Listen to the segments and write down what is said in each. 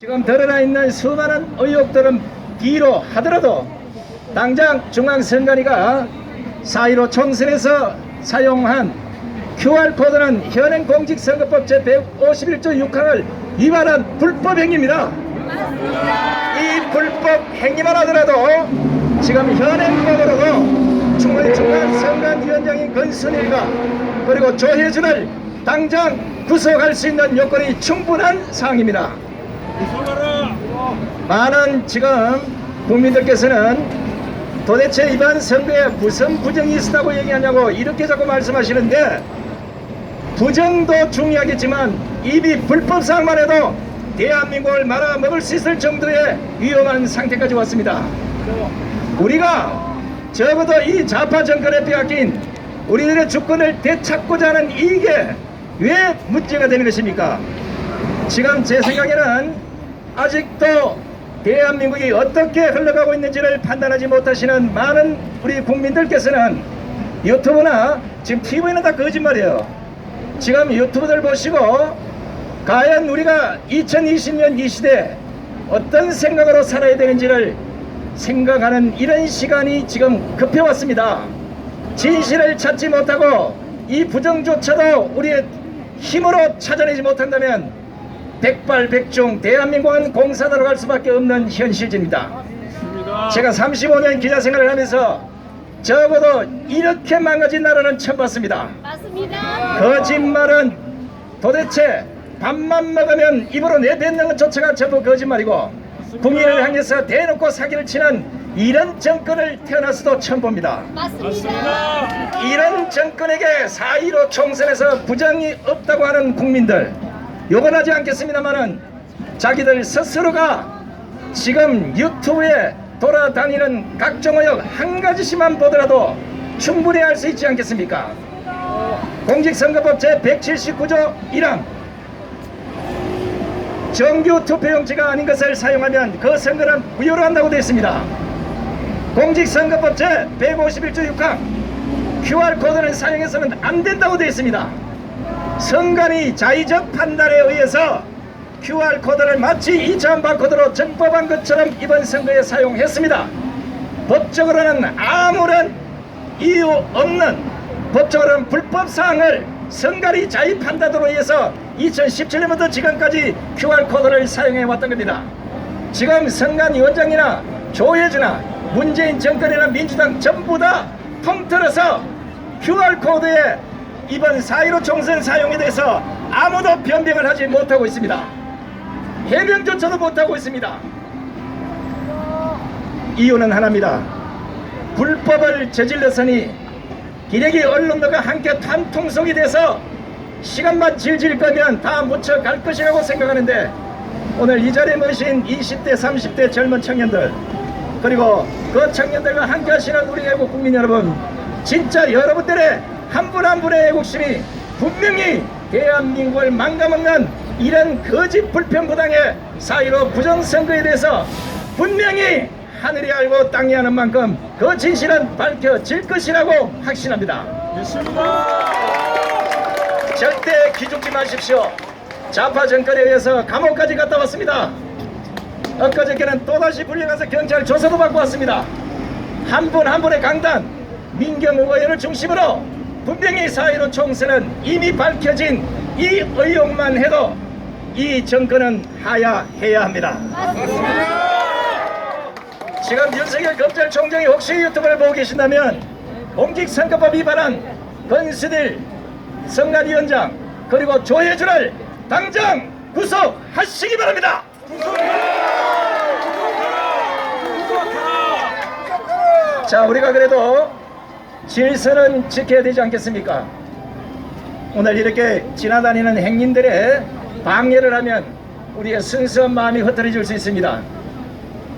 지금 드러나 있는 수많은 의혹들은 뒤로 하더라도 당장 중앙선관위가 4.15 총선에서 사용한 QR코드는 현행 공직선거법 제151조 6항을 위반한 불법 행위입니다. 이 불법 행위만 하더라도 지금 현행법으로도 중앙선관위원장인 권순일과 그리고 조혜준을 당장 구속할 수 있는 요건이 충분한 사항입니다. 많은 지금 국민들께서는 도대체 이번 선거에 무슨 부정이 있었다고 얘기하냐고 이렇게 자꾸 말씀하시는데 부정도 중요하겠지만 입이 불법사항만 해도 대한민국을 말아먹을 수 있을 정도의 위험한 상태까지 왔습니다. 우리가 적어도 이 좌파 정권에 빼앗긴 우리들의 주권을 되찾고자 하는 이게 왜 문제가 되는 것입니까? 지금 제 생각에는 아직도 대한민국이 어떻게 흘러가고 있는지를 판단하지 못하시는 많은 우리 국민들께서는 유튜브나 지금 TV는 다 거짓말이에요. 지금 유튜브들 보시고 과연 우리가 2020년 이 시대에 어떤 생각으로 살아야 되는지를 생각하는 이런 시간이 지금 급해왔습니다. 진실을 찾지 못하고 이 부정조차도 우리의 힘으로 찾아내지 못한다면 백발백중 대한민국은 공산화로 갈 수밖에 없는 현실입니다. 제가 35년 기자 생활을 하면서 적어도 이렇게 망가진 나라는 처음 봤습니다. 맞습니다. 거짓말은 도대체 밥만 먹으면 입으로 내뱉는 것조차가 전부 거짓말이고 국민을 향해서 대놓고 사기를 치는 이런 정권을 태어나서도 처음 봅니다. 맞습니다. 이런 정권에게 4.15 총선에서 부정이 없다고 하는 국민들 요건하지 않겠습니다만은 자기들 스스로가 지금 유튜브에 돌아다니는 각종 의혹 한 가지씩만 보더라도 충분히 알 수 있지 않겠습니까? 공직선거법 제179조 1항 정규 투표용지가 아닌 것을 사용하면 그 선거는 무효로 한다고 되어 있습니다. 공직선거법 제151조 6항 QR코드를 사용해서는 안 된다고 되어 있습니다. 선관위 자의적 판단에 의해서 QR코드를 마치 2차 바코드로 적법한 것처럼 이번 선거에 사용했습니다. 법적으로는 아무런 이유 없는 법적으로는 불법 사항을 선관위 자의 판단으로 의해서 2017년부터 지금까지 QR코드를 사용해 왔던 겁니다. 지금 선관위원장이나 조혜주나 문재인 정권이나 민주당 전부 다 통틀어서 QR코드에 이번 4.15 총선 사용에 대해서 아무도 변명을 하지 못하고 있습니다. 해명조차도 못하고 있습니다. 이유는 하나입니다. 불법을 저질렀으니 기레기 언론들과 함께 탄통속이 돼서 시간만 질질 거면 다 묻혀 갈 것이라고 생각하는데 오늘 이 자리에 모신 20대 30대 젊은 청년들 그리고 그 청년들과 함께 하시는 우리 애국 국민 여러분 진짜 여러분들의 한 분 한 분의 애국심이 분명히 대한민국을 망가먹는 이런 거짓 불편부당의 4.15 부정선거에 대해서 분명히 하늘이 알고 땅이 아는 만큼 그 진실은 밝혀질 것이라고 확신합니다. 절대 기죽지 마십시오. 좌파 정권에 의해서 감옥까지 갔다 왔습니다. 엊그저께는 또다시 불려가서 경찰 조사도 받고 왔습니다. 한 분한 분의 강단, 민경우 의원을 중심으로 분명히 4.15 총선은 이미 밝혀진 이 의혹만 해도 이 정권은 하야해야 합니다. 지금 윤석열 검찰총장이 혹시 유튜브를 보고 계신다면 공직선거법 위반한 권수딜 선관위원장 그리고 조혜주를 당장 구속하시기 바랍니다. 자 우리가 그래도 질서는 지켜야 되지 않겠습니까? 오늘 이렇게 지나다니는 행인들의 방해를 하면 우리의 순수한 마음이 흐트러질 수 있습니다.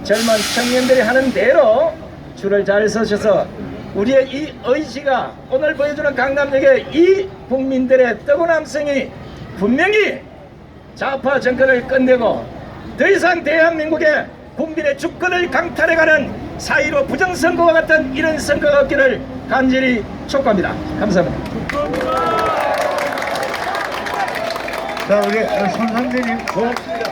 젊은 청년들이 하는 대로 줄을 잘 서셔서 우리의 이 의지가 오늘 보여주는 강남역의 이 국민들의 뜨거남성이 분명히 좌파 정권을 끝내고 더 이상 대한민국의 국민의 주권을 강탈해가는 4.15 부정선거와 같은 이런 선거가 없기를 간절히 촉구합니다. 감사합니다. 자, 우리 손상대님 고맙습니다.